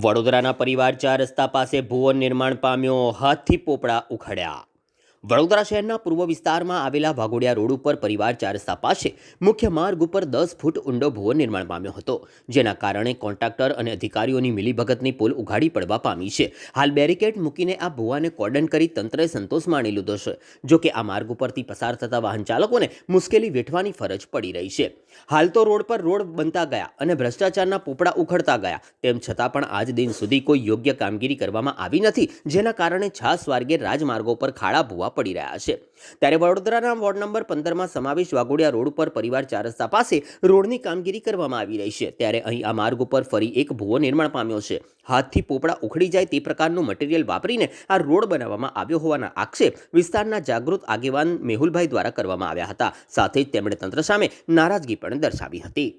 વડોદરાના પરિવાર ચાર રસ્તા પાસે ભુવન નિર્માણ પામ્યો હાથથી પોપડા ઉખડ્યા. વડોદરા શહેરના પૂર્વ વિસ્તારમાં આવેલા વાઘોડિયા રોડ ઉપર પરિવાર ચાર રસ્તા પાસે મુખ્ય માર્ગ ઉપર દસ ફૂટ ઊંડો ભુવન નિર્માણ પામ્યો હતો, જેના કારણે કોન્ટ્રાક્ટર અને અધિકારીઓની મિલીભગતની પુલ ઉઘાડી પડવા પામી છે. હાલ બેરિકેડ મૂકીને આ ભુવાને કોર્ડન કરી તંત્રએ સંતોષ માણી લીધો છે, જો કે આ માર્ગ ઉપરથી પસાર થતા વાહન ચાલકોને મુશ્કેલી વેઠવાની ફરજ પડી રહી છે. હાલ તો રોડ પર રોડ બનતા ગયા અને ભ્રષ્ટાચારના પોપડા ઉખડતા ગયા, તેમ છતાં પણ આજ દિન સુધી કોઈ યોગ્ય કામગીરી કરવામાં આવી નથી, જેના કારણે છાસ સ્વાર્ગે રાજમાર્ગો પર ખાડા ભૂવા પડી રહ્યા છે. ત્યારે વડોદરાના વોર્ડ નંબર પંદરમાં સમાવેશ વાઘોડિયા રોડ ઉપર પરિવાર ચાર રસ્તા પાસે રોડની કામગીરી કરવામાં આવી રહી છે. ત્યારે અહીં આ માર્ગ ઉપર ફરી એક ભૂવો નિર્માણ પામ્યો છે. હાથથી પોપડા ઉખડી જાય તે પ્રકારનું મટીરિયલ વાપરીને આ રોડ બનાવવામાં આવ્યો હોવાના આક્ષેપ વિસ્તારના જાગૃત આગેવાન મેહુલભાઈ દ્વારા કરવામાં આવ્યા હતા. સાથે જ તેમણે તંત્ર સામે નારાજગી પણ દર્શાવી હતી.